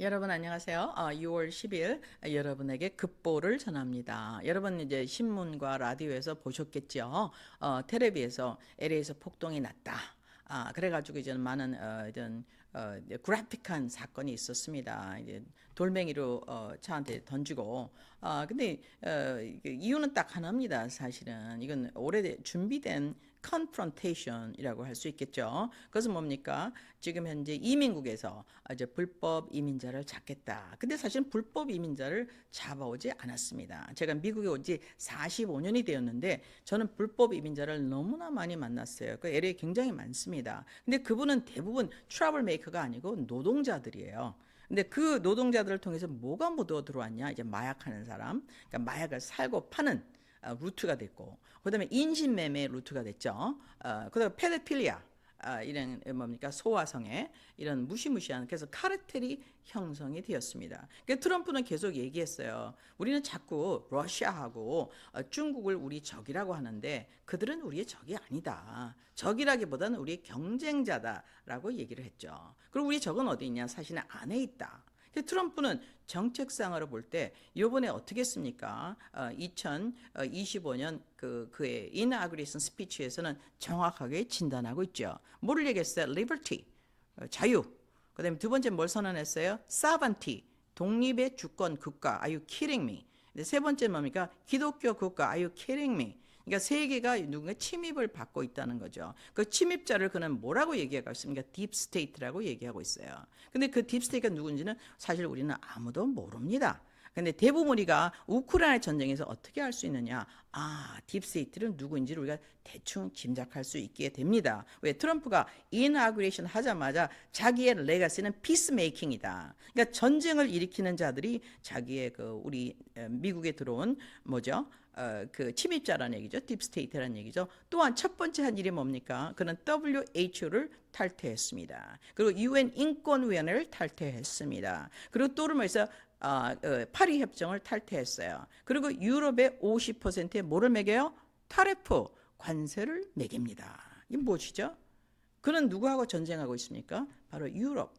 여러분 안녕하세요. 어, 6월 10일 여러분에게 급보를 전합니다. 여러분 이제 신문과 라디오에서 보셨겠죠. 어, 텔레비에서 LA에서 폭동이 났다. 아, 그래가지고 이제 많은 어, 이런 어, 그래픽한 사건이 있었습니다. 이제 돌멩이로 어, 차한테 던지고. 아, 근데 어, 이유는 딱 하나입니다. 사실은 이건 오래 준비된 confrontation이라고 할 수 있겠죠. 그것은 뭡니까? 지금 현재 이민국에서 이제 불법 이민자를 잡겠다. 근데 사실 불법 이민자를 잡아오지 않았습니다. 제가 미국에 온 지 45년이 되었는데 저는 불법 이민자를 너무나 많이 만났어요. 그 LA 굉장히 많습니다. 근데 그분은 대부분 트러블 메이커가 아니고 노동자들이에요. 근데 그 노동자들을 통해서 뭐가 묻어 들어왔냐? 이제 마약하는 사람, 그러니까 마약을 살고 파는 어, 루트가 됐고, 그다음에 인신매매 루트가 됐죠. 어, 그다음에 페드필리아. 아, 이런 뭡니까 소화성애 이런 무시무시한 그래서 카르텔이 형성이 되었습니다. 그러니까 트럼프는 계속 얘기했어요. 우리는 자꾸 러시아하고 어, 중국을 우리 적이라고 하는데 그들은 우리의 적이 아니다. 적이라기보다는 우리의 경쟁자다라고 얘기를 했죠. 그리고 우리 적은 어디 있냐? 사실은 안에 있다. 트럼프는 정책상으로 볼때 이번에 어떻게 했습니까? 어, 2025년 그 그의 인아그레이션 스피치에서는 정확하게 진단하고 있죠. 뭐를 얘기했어요? liberty 어, 자유. 그다음에 두 번째 뭘 선언했어요? sovereignty 독립의 주권 국가. Are you kidding me? 세 번째 뭡니까? 기독교 국가. Are you kidding me? 그러니까 세계가 누군가 침입을 받고 있다는 거죠. 그 침입자를 그는 뭐라고 얘기하고 있습니까? 딥스테이트라고 얘기하고 있어요. 근데 그 딥스테이트가 누군지는 사실 우리는 아무도 모릅니다. 근데 대부분 우리가 우크라이나 전쟁에서 어떻게 알 수 있느냐? 아, 딥스테이트는 누구인지를 우리가 대충 짐작할 수 있게 됩니다. 왜 트럼프가 이나그레이션 하자마자 자기의 레가시는 피스메이킹이다. 그러니까 전쟁을 일으키는 자들이 자기의 그 우리 미국에 들어온 뭐죠? 어, 그 침입자라는 얘기죠. 딥스테이트라는 얘기죠. 또한 첫 번째 한 일이 뭡니까? 그는 WHO를 탈퇴했습니다. 그리고 UN 인권위원회를 탈퇴했습니다. 그리고 뭐해서 아, 어, 파리 협정을 탈퇴했어요. 그리고 유럽의 50%에 뭐를 매겨요? 타레프 관세를 매깁니다. 이게 무엇이죠? 그는 누구하고 전쟁하고 있습니까? 바로 유럽.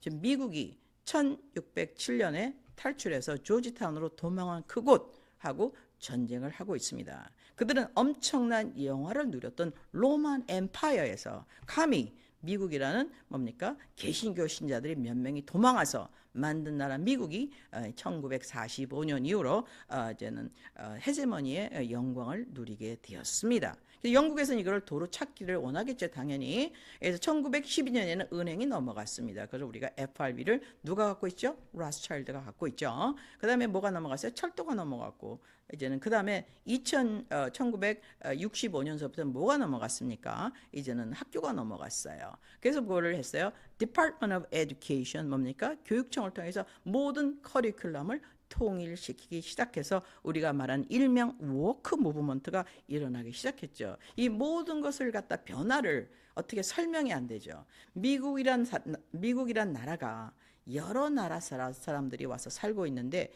지금 미국이 1607년에 탈출해서 조지타운으로 도망한 그곳하고 전쟁을 하고 있습니다. 그들은 엄청난 영화를 누렸던 로만 엠파이어에서 감히 미국이라는 뭡니까? 개신교 신자들이 몇 명이 도망와서 만든 나라 미국이 1945년 이후로 어, 이제는 어, 헤제머니의 영광을 누리게 되었습니다. 영국에서는 이걸 도로 찾기를 원하겠죠, 당연히. 그래서 1912년에는 은행이 넘어갔습니다. 그래서 우리가 FRB를 누가 갖고 있죠? 라스차일드가 갖고 있죠. 그 다음에 뭐가 넘어갔어요? 철도가 넘어갔고, 이제는 그 다음에 2000, 어, 1965년서부터 뭐가 넘어갔습니까? 이제는 학교가 넘어갔어요. 그래서 뭐를 했어요? Department of Education 뭡니까? 교육청을 통해서 모든 커리큘럼을 통일시키기 시작해서 우리가 말한 일명 워크 무브먼트가 일어나기 시작했죠. 이 모든 것을 갖다 변화를 어떻게 설명이 안 되죠. 미국이란 사, 미국이란 나라가 여러 나라 사람들이 와서 살고 있는데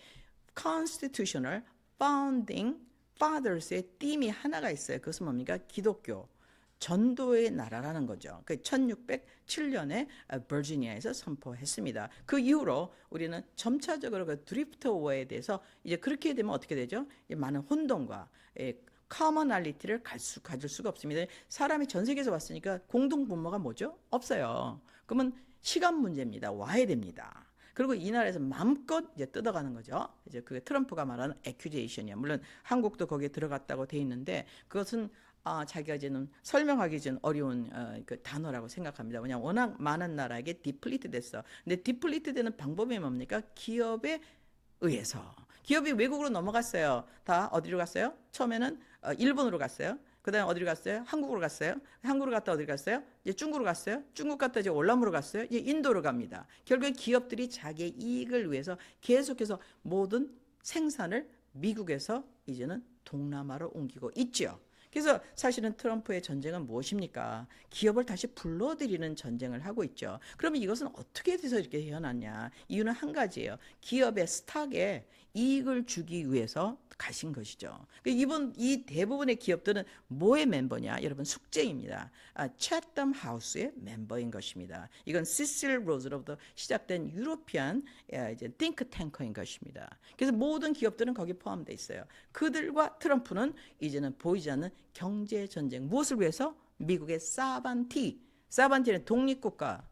constitutional founding fathers의 띠이 하나가 있어요. 그것은 뭡니까? 기독교. 전도의 나라라는 거죠. 그 1607년에 버지니아에서 선포했습니다. 그 이후로 우리는 점차적으로 그 드리프트 워에 대해서 이제 그렇게 되면 어떻게 되죠? 많은 혼동과 커머널리티를 수, 가질 수가 없습니다. 사람이 전 세계에서 왔으니까 공동 분모가 뭐죠? 없어요. 그러면 시간 문제입니다. 와야 됩니다. 그리고 이 나라에서 마음껏 이제 뜯어가는 거죠. 이제 그 트럼프가 말하는 에큐제이션이야. 물론 한국도 거기에 들어갔다고 돼 있는데 그것은 아, 자기가 이제는 설명하기 좀 어려운 어, 그 단어라고 생각합니다. 왜냐하면 워낙 많은 나라에게 디플리트 됐어. 근데 디플리트 되는 방법이 뭡니까? 기업에 의해서. 기업이 외국으로 넘어갔어요. 다 어디로 갔어요? 처음에는 어, 일본으로 갔어요. 그 다음에 어디로 갔어요? 한국으로 갔어요. 한국으로 갔다 어디로 갔어요? 이제 중국으로 갔어요. 중국 갔다 이제 월남으로 갔어요. 이제 인도로 갑니다. 결국에 기업들이 자기의 이익을 위해서 계속해서 모든 생산을 미국에서 이제는 동남아로 옮기고 있죠. 그래서 사실은 트럼프의 전쟁은 무엇입니까? 기업을 다시 불러들이는 전쟁을 하고 있죠. 그러면 이것은 어떻게 돼서 이렇게 해놨냐? 이유는 한 가지예요. 기업의 스탁에 이익을 주기 위해서 가신 것이죠. 그 이번 이 대부분의 기업들은 뭐의 멤버냐? 여러분 숙제입니다. 아, 채덤 하우스의 멤버인 것입니다. 이건 시실 로즈로부터 시작된 유로피안 예, 이제 띵크 탱커인 것입니다. 그래서 모든 기업들은 거기 포함되어 있어요. 그들과 트럼프는 이제는 보이지 않는 경제 전쟁 무엇을 위해서? 미국의 사반티, 사반티는 독립국가.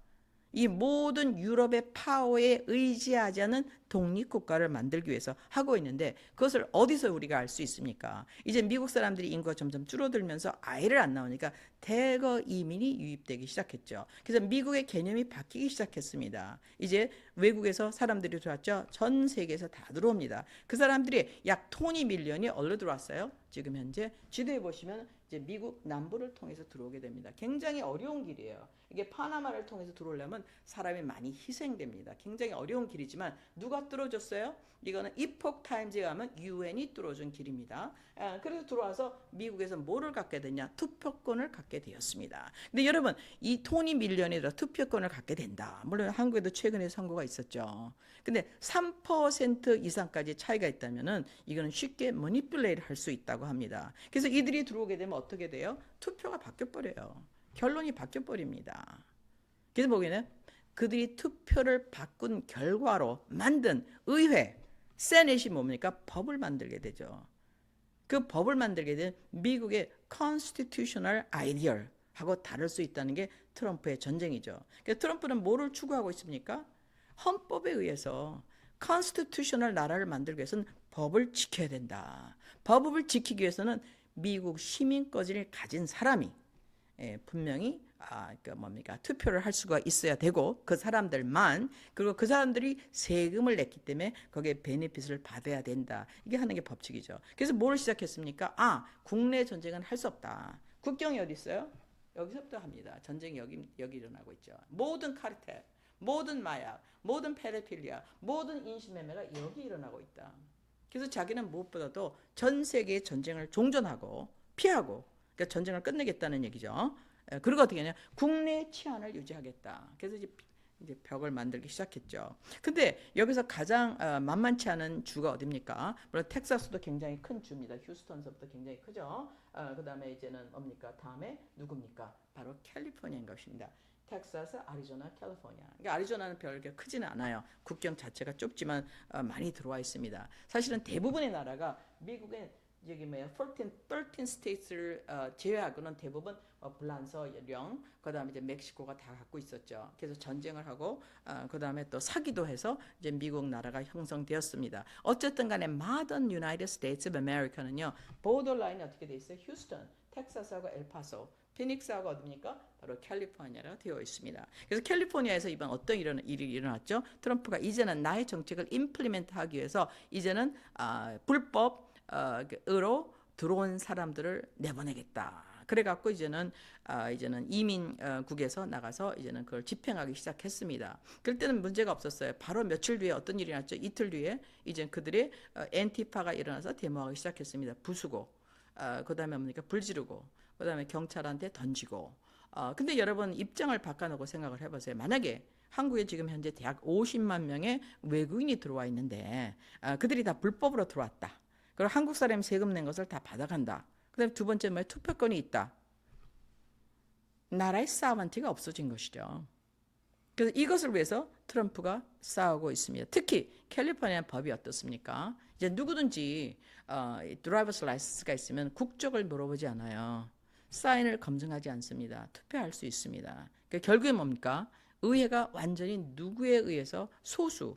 이 모든 유럽의 파워에 의지하지 않은 독립국가를 만들기 위해서 하고 있는데 그것을 어디서 우리가 알 수 있습니까? 이제 미국 사람들이 인구가 점점 줄어들면서 아이를 안 나오니까 대거 이민이 유입되기 시작했죠. 그래서 미국의 개념이 바뀌기 시작했습니다. 이제 외국에서 사람들이 들어왔죠. 전 세계에서 다 들어옵니다. 그 사람들이 약 토니 밀리언이 얼로 들어왔어요. 지금 현재 지도에 보시면 이제 미국 남부를 통해서 들어오게 됩니다. 굉장히 어려운 길이에요. 이게 파나마를 통해서 들어오려면 사람이 많이 희생됩니다. 굉장히 어려운 길이지만 누가 뚫어줬어요? 이거는 이폭 타임즈에 가면 유엔이 뚫어준 길입니다. 아, 그래서 들어와서 미국에서 뭐를 갖게 됐냐? 투표권을 갖게 되었습니다. 근데 여러분 이 토니 밀리언이 투표권을 갖게 된다. 물론 한국에도 최근에 선거가 있었죠. 근데 3% 이상까지 차이가 있다면은 이거는 쉽게 머니플레이를 할 수 있다고 합니다. 그래서 이들이 들어오게 되면 어떻게 돼요? 투표가 바뀌어 버려요. 결론이 바뀌어 버립니다. 그래서 보기에는 그들이 투표를 바꾼 결과로 만든 의회, 세넷이 뭡니까? 법을 만들게 되죠. 그 법을 만들게 된 미국의 constitutional ideal 하고 다를 수 있다는 게 트럼프의 전쟁이죠. 그러니까 트럼프는 뭐를 추구하고 있습니까? 헌법에 의해서 constitutional 나라를 만들기 위해서는 법을 지켜야 된다. 법을 지키기 위해서는 미국 시민권을 가진 사람이 예, 분명히 아, 그 뭡니까 투표를 할 수가 있어야 되고 그 사람들만 그리고 그 사람들이 세금을 냈기 때문에 거기에 베네핏을 받아야 된다. 이게 하는 게 법칙이죠. 그래서 뭘 시작했습니까? 아, 국내 전쟁은 할 수 없다. 국경이 어디 있어요? 여기서부터 합니다. 전쟁이 여기 여기 일어나고 있죠. 모든 카르텔, 모든 마약, 모든 페도필리아, 모든 인신매매가 여기 일어나고 있다. 그래서 자기는 무엇보다도 전 세계의 전쟁을 종전하고 피하고 그러니까 전쟁을 끝내겠다는 얘기죠. 예, 그리고 어떻게 하냐? 국내 치안을 유지하겠다. 그래서 이제 이제 벽을 만들기 시작했죠. 근데 여기서 가장 어, 만만치 않은 주가 어딥니까? 물론 텍사스도 굉장히 큰 주입니다. 휴스턴서부터 굉장히 크죠. 어, 그 다음에 이제는 뭡니까? 다음에 누굽니까? 바로 캘리포니아인 것입니다. 텍사스, 아리조나, 캘리포니아. 그러니까 아리조나는 별게 크지는 않아요. 국경 자체가 좁지만 어, 많이 들어와 있습니다. 사실은 대부분의 나라가 미국의 여기 뭐야 14, 13 스테이트를 어, 제외하고는 대부분 어, 불란서, 령, 그 다음에 이제 멕시코가 다 갖고 있었죠. 그래서 전쟁을 하고 어, 그 다음에 또 사기도 해서 이제 미국 나라가 형성되었습니다. 어쨌든 간에 modern United States of America는요. 보더 라인이 어떻게 돼 있어요? 휴스턴, 텍사스하고 엘파소, 피닉스하고 어디입니까? 바로 캘리포니아로 되어 있습니다. 그래서 캘리포니아에서 이번 어떤 일어나, 일이 일어났죠? 트럼프가 이제는 나의 정책을 임플리멘트 하기 위해서 이제는 아, 불법 어, 그 으로 들어온 사람들을 내보내겠다. 그래갖고 이제는 아, 이제는 이민국에서 나가서 이제는 그걸 집행하기 시작했습니다. 그럴 때는 문제가 없었어요. 바로 며칠 뒤에 어떤 일이 났죠? 이틀 뒤에 이제 그들의 어, 엔티파가 일어나서 데모하기 시작했습니다. 부수고, 어, 그다음에 뭡니까? 불 지르고, 그다음에 경찰한테 던지고. 어, 근데 여러분 입장을 바꿔놓고 생각을 해보세요. 만약에 한국에 지금 현재 대학 50만 명의 외국인이 들어와 있는데 아, 그들이 다 불법으로 들어왔다. 그리고 한국 사람이 세금 낸 것을 다 받아간다. 그다음에 두 번째 뭐예요? 투표권이 있다. 나라의 사반티가 없어진 것이죠. 그래서 이것을 위해서 트럼프가 싸우고 있습니다. 특히 캘리포니아 법이 어떻습니까? 이제 누구든지 어, 드라이버스 라이센스가 있으면 국적을 물어보지 않아요. 사인을 검증하지 않습니다. 투표할 수 있습니다. 그러니까 결국에 뭡니까? 의회가 완전히 누구에 의해서 소수에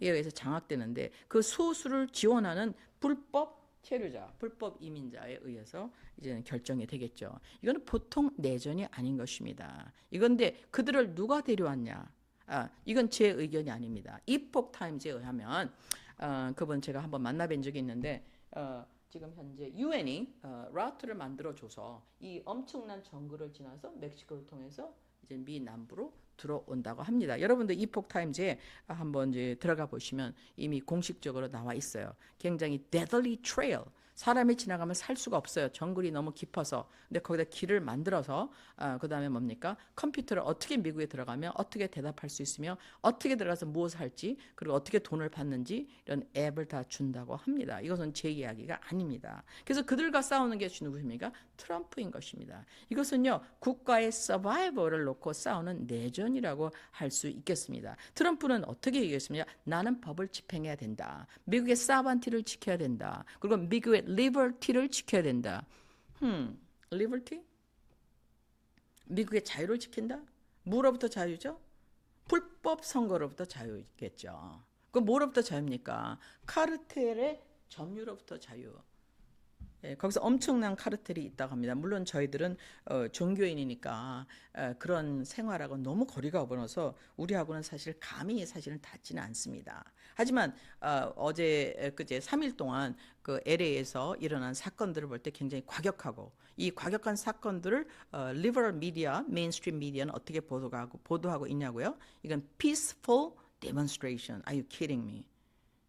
의해서 장악되는데 그 소수를 지원하는 불법 체류자, 불법 이민자에 의해서 이제는 결정이 되겠죠. 이거는 보통 내전이 아닌 것입니다. 이건데 그들을 누가 데려왔냐? 아, 이건 제 의견이 아닙니다. 이폭 타임즈에 의하면 어, 그분 제가 한번 만나뵌 적이 있는데 어, 지금 현재 유엔이 어, 라우트를 만들어 줘서 이 엄청난 정글을 지나서 멕시코를 통해서 이제 미 남부로 들어온다고 합니다. 여러분들 이폭 타임즈에 한번 이제 들어가 보시면 이미 공식적으로 나와 있어요. 굉장히 deadly trail, 사람이 지나가면 살 수가 없어요. 정글이 너무 깊어서. 근데 거기다 길을 만들어서 아, 그다음에 뭡니까? 컴퓨터를 어떻게 미국에 들어가면 어떻게 대답할 수 있으며 어떻게 들어가서 무엇을 할지 그리고 어떻게 돈을 받는지 이런 앱을 다 준다고 합니다. 이것은 제 이야기가 아닙니다. 그래서 그들과 싸우는 게 누구십니까? 트럼프인 것입니다. 이것은요 국가의 서바이벌을 놓고 싸우는 내전이라고 할 수 있겠습니다. 트럼프는 어떻게 얘기했습니까? 나는 법을 집행해야 된다. 미국의 사반티를 지켜야 된다. 그리고 미국의 리버티를 지켜야 된다. 음, 리버티? 미국의 자유를 지킨다? 뭐로부터 자유죠? 불법 선거로부터 자유겠죠. 그 뭐로부터 자유입니까? 카르텔의 점유로부터 자유. 예, 거기서 엄청난 카르텔이 있다고 합니다. 물론 저희들은 어, 종교인이니까 어, 그런 생활하고 너무 거리가 멀어서 우리하고는 사실 감히 사실은 닿지는 않습니다. 하지만 어, 제 그제 3일 동안 그 LA에서 일어난 사건들을 볼 때 굉장히 과격하고 이 과격한 사건들을 어, 리버럴 미디어, 메인스트림 미디어는 어떻게 보도하고 보도하고 있냐고요? 이건 peaceful demonstration. Are you kidding me?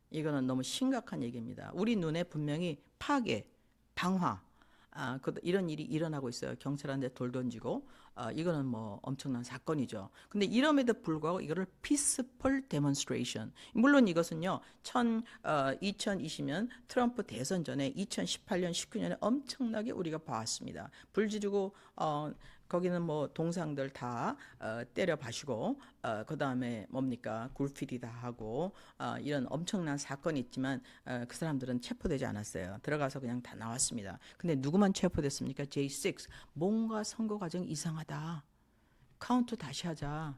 이거는 너무 심각한 얘기입니다. 우리 눈에 분명히 파괴, 방화, 아, 그, 이런 일이 일어나고 있어요. 경찰한테 돌 던지고, 아, 이거는 뭐 엄청난 사건이죠. 근데 이럼에도 불구하고 이거를 peaceful demonstration. 물론 이것은요, 천, 어, 2020년 트럼프 대선 전에 2018년, 19년에 엄청나게 우리가 봐왔습니다. 불 지르고, 어, 거기는 뭐 동상들 다 어, 때려 바시고 어, 그 다음에 뭡니까 굴피디 다 하고 어, 이런 엄청난 사건이 있지만 어, 그 사람들은 체포되지 않았어요. 들어가서 그냥 다 나왔습니다. 근데 누구만 체포됐습니까? J6 뭔가 선거 과정 이상하다. 카운트 다시 하자.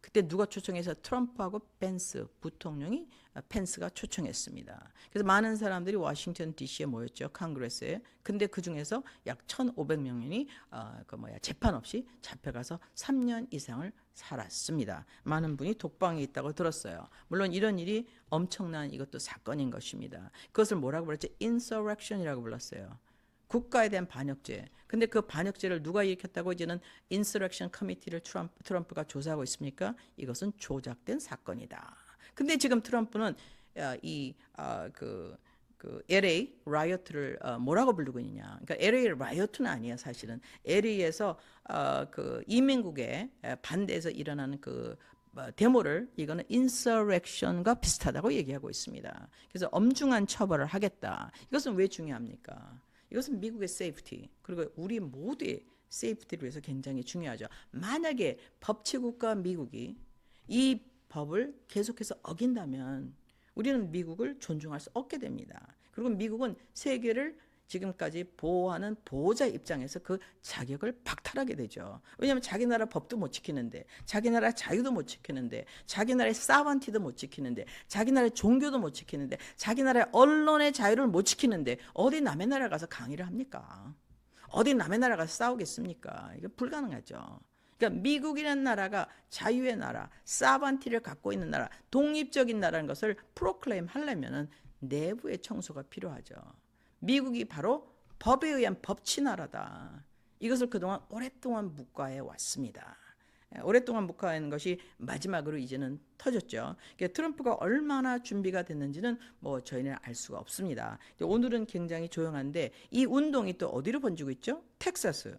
그때 누가 초청해서 트럼프하고 펜스 부통령이 어, 펜스가 초청했습니다. 그래서 많은 사람들이 워싱턴 D.C.에 모였죠. 컨그레스에. 근데 그 중에서 약 1,500명이 어, 그 뭐야 재판 없이 잡혀가서 3년 이상을 살았습니다. 많은 분이 독방에 있다고 들었어요. 물론 이런 일이 엄청난 이것도 사건인 것입니다. 그것을 뭐라고 불렀죠? insurrection이라고 불렀어요. 국가에 대한 반역죄. 근데 그 반역죄를 누가 일으켰다고 이제는 인서렉션 커미티를 트럼프, 트럼프가 조사하고 있습니까? 이것은 조작된 사건이다. 근데 지금 트럼프는 어, 이그 그 LA 라이어트를 어, 뭐라고 부르고 있느냐? 그러니까 LA 라이어트는 아니야 사실은 LA에서 어, 그 이민국에 반대해서 일어나는 그 어, 데모를 이거는 인서렉션과 비슷하다고 얘기하고 있습니다. 그래서 엄중한 처벌을 하겠다. 이것은 왜 중요합니까? 이것은 미국의 세이프티 그리고 우리 모두의 세이프티를 위해서 굉장히 중요하죠. 만약에 법치국가 미국이 이 법을 계속해서 어긴다면 우리는 미국을 존중할 수 없게 됩니다. 그리고 미국은 세계를 지금까지 보호하는 보호자 입장에서 그 자격을 박탈하게 되죠. 왜냐하면 자기 나라 법도 못 지키는데, 자기 나라 자유도 못 지키는데, 자기 나라의 사반티도 못 지키는데, 자기 나라의 종교도 못 지키는데, 자기 나라의 언론의 자유를 못 지키는데 어디 남의 나라 가서 강의를 합니까? 어디 남의 나라 가서 싸우겠습니까? 이게 불가능하죠. 그러니까 미국이라는 나라가 자유의 나라, 사반티를 갖고 있는 나라, 독립적인 나라는 것을 프로클레임 하려면은 내부의 청소가 필요하죠. 미국이 바로 법에 의한 법치 나라다. 이것을 그동안 오랫동안 묵과해 왔습니다. 예, 오랫동안 묵과하는 것이 마지막으로 이제는 터졌죠. 그러니까 트럼프가 얼마나 준비가 됐는지는 뭐 저희는 알 수가 없습니다. 오늘은 굉장히 조용한데 이 운동이 또 어디로 번지고 있죠? 텍사스,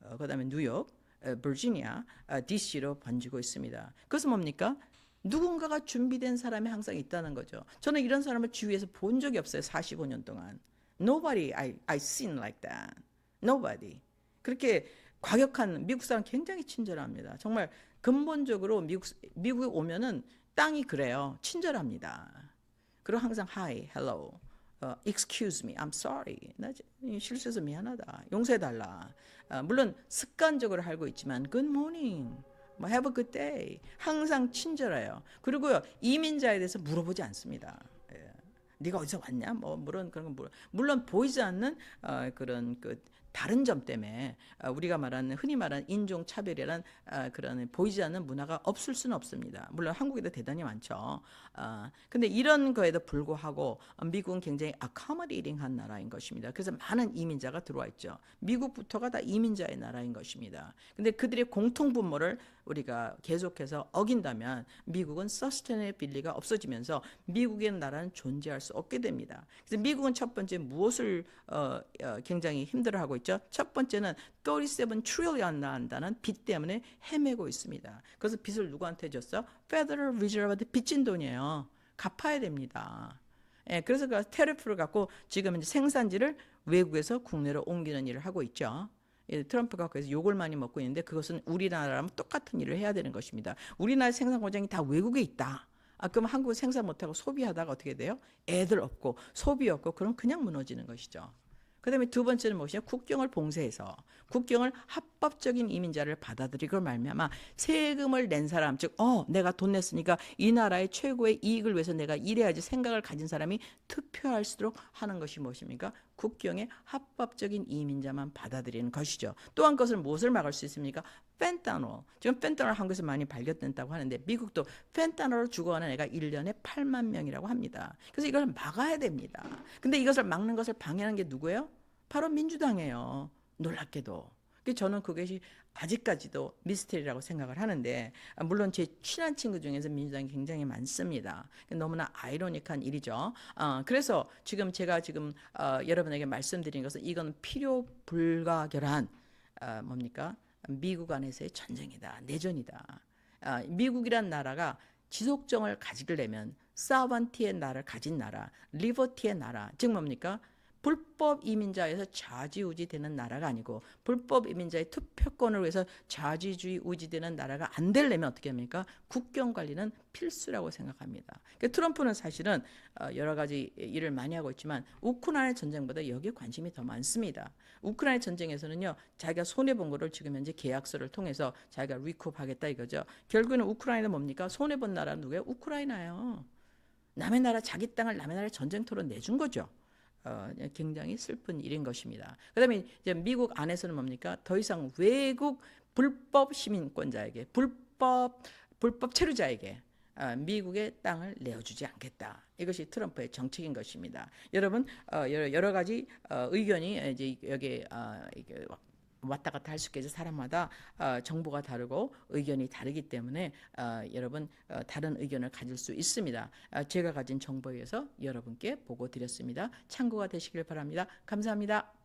어, 그다음에 뉴욕, 어, 버지니아, 어, DC로 번지고 있습니다. 그것은 뭡니까? 누군가가 준비된 사람이 항상 있다는 거죠. 저는 이런 사람을 주위에서 본 적이 없어요. 45년 동안. Nobody I, I seen like that. Nobody. 그렇게 과격한 미국 사람 굉장히 친절합니다. 정말 근본적으로 미국 미국에 오면은 땅이 그래요. 친절합니다. 그리고 항상 hi, hello, 어, excuse me, I'm sorry. 나 실수해서 미안하다. 용서해 달라. 어, 물론 습관적으로 알고 있지만 good morning. 뭐 have a good day. 항상 친절해요. 그리고요 이민자에 대해서 물어보지 않습니다. 네가 어디서 왔냐? 뭐 물론 그런 건 물론, 물론 보이지 않는 어, 그런 그 다른 점 때문에 어, 우리가 말하는 흔히 말하는 인종 차별이란 어, 그런 보이지 않는 문화가 없을 수는 없습니다. 물론 한국에도 대단히 많죠. 어, 근데 이런 거에도 불구하고 미국은 굉장히 accommodating한 나라인 것입니다. 그래서 많은 이민자가 들어와 있죠. 미국부터가 다 이민자의 나라인 것입니다. 근데 그들의 공통 분모를 우리가 계속해서 어긴다면 미국은 서스테네빌리가 없어지면서 미국의 나라는 존재할 수 없게 됩니다. 그래서 미국은 첫 번째 무엇을 어, 어, 굉장히 힘들어하고 있죠. 첫 번째는 37 trillion 나온다는 빚 때문에 헤매고 있습니다. 그래서 빚을 누구한테 줬어? Federal Reserve한테 빚진 돈이에요. 갚아야 됩니다. 예, 그래서 그 테리프를 갖고 지금 이제 생산지를 외국에서 국내로 옮기는 일을 하고 있죠. 예, 트럼프가 그래서 욕을 많이 먹고 있는데 그것은 우리나라랑 똑같은 일을 해야 되는 것입니다. 우리나라 생산 공장이 다 외국에 있다. 아, 그럼 한국은 생산 못하고 소비하다가 어떻게 돼요? 애들 없고 소비 없고 그럼 그냥 무너지는 것이죠. 그다음에 두 번째는 무엇이냐? 국경을 봉쇄해서 국경을 합법적인 이민자를 받아들이고 말미암아 세금을 낸 사람, 즉, 어, 내가 돈 냈으니까 이 나라의 최고의 이익을 위해서 내가 일해야지 생각을 가진 사람이 투표할 수 있도록 하는 것이 무엇입니까? 국경에 합법적인 이민자만 받아들이는 것이죠. 또한 그것을 무엇을 막을 수 있습니까? 펜타놀. 지금 펜타놀 한국에서 많이 발견된다고 하는데 미국도 펜타놀을 죽어가는 애가 1년에 8만 명이라고 합니다. 그래서 이걸 막아야 됩니다. 근데 이것을 막는 것을 방해하는 게 누구예요? 바로 민주당이에요. 놀랍게도. 그래서 저는 그것이 아직까지도 미스테리라고 생각을 하는데 아, 물론 제 친한 친구 중에서 민주당이 굉장히 많습니다. 너무나 아이러닉한 일이죠. 어, 그래서 지금 제가 지금 어, 여러분에게 말씀드린 것은 이건 필요 불가결한 어, 뭡니까? 미국 안에서의 전쟁이다, 내전이다. 아, 미국이란 나라가 지속정을 가지려면 사반티의 나라를 가진 나라, 리버티의 나라, 즉 뭡니까? 불법 이민자에서 좌지우지 되는 나라가 아니고 불법 이민자의 투표권을 위해서 좌지주의 우지되는 나라가 안 되려면 어떻게 합니까? 국경 관리는 필수라고 생각합니다. 그러니까 트럼프는 사실은 어, 여러 가지 일을 많이 하고 있지만 우크라이나 전쟁보다 여기에 관심이 더 많습니다. 우크라이나 전쟁에서는요, 자기가 손해 본 거를 지금 현재 계약서를 통해서 자기가 리쿠업하겠다 이거죠. 결국에는 우크라이나 뭡니까? 손해 본 나라는 누구예요? 우크라이나예요. 남의 나라 자기 땅을 남의 나라 전쟁터로 내준 거죠. 어, 굉장히 슬픈 일인 것입니다. 그다음에 이제 미국 안에서는 뭡니까? 더 이상 외국 불법 시민권자에게 불법 불법 체류자에게 어, 미국의 땅을 내어주지 않겠다. 이것이 트럼프의 정책인 것입니다. 여러분 어, 여러, 여러 가지 어, 의견이 이제 여기 어, 왔다 갔다 할 수 있게 사람마다 어, 정보가 다르고 의견이 다르기 때문에 어, 여러분 어, 다른 의견을 가질 수 있습니다. 어, 제가 가진 정보에 의해서 여러분께 보고 드렸습니다. 참고가 되시길 바랍니다. 감사합니다.